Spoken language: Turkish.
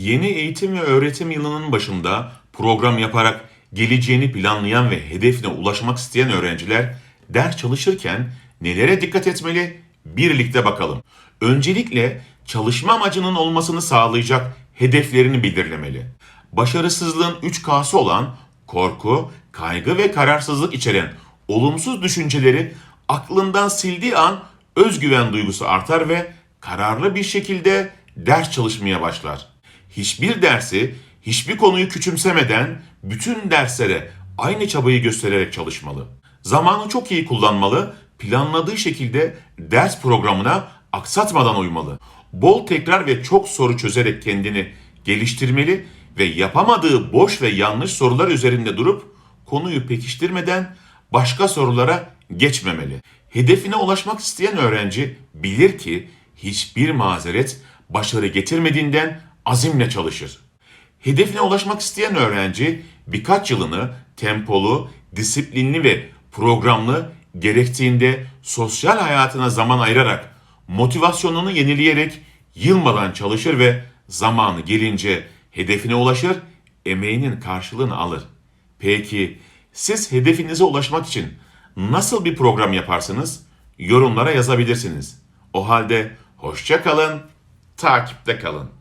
Yeni eğitim ve öğretim yılının başında program yaparak geleceğini planlayan ve hedefine ulaşmak isteyen öğrenciler ders çalışırken nelere dikkat etmeli? Birlikte bakalım. Öncelikle çalışma amacının olmasını sağlayacak hedeflerini belirlemeli. Başarısızlığın 3 K'sı olan korku, kaygı ve kararsızlık içeren olumsuz düşünceleri aklından sildiği an özgüven duygusu artar ve kararlı bir şekilde ders çalışmaya başlar. Hiçbir dersi, hiçbir konuyu küçümsemeden bütün derslere aynı çabayı göstererek çalışmalı. Zamanı çok iyi kullanmalı, planladığı şekilde ders programına aksatmadan uymalı. Bol tekrar ve çok soru çözerek kendini geliştirmeli ve yapamadığı boş ve yanlış sorular üzerinde durup konuyu pekiştirmeden başka sorulara geçmemeli. Hedefine ulaşmak isteyen öğrenci bilir ki hiçbir mazeret başarı getirmediğinden azimle çalışır. Hedefine ulaşmak isteyen öğrenci birkaç yılını tempolu, disiplinli ve programlı gerektiğinde sosyal hayatına zaman ayırarak motivasyonunu yenileyerek yılmadan çalışır ve zamanı gelince hedefine ulaşır, emeğinin karşılığını alır. Peki siz hedefinize ulaşmak için nasıl bir program yaparsınız? Yorumlara yazabilirsiniz. O halde hoşça kalın, takipte kalın.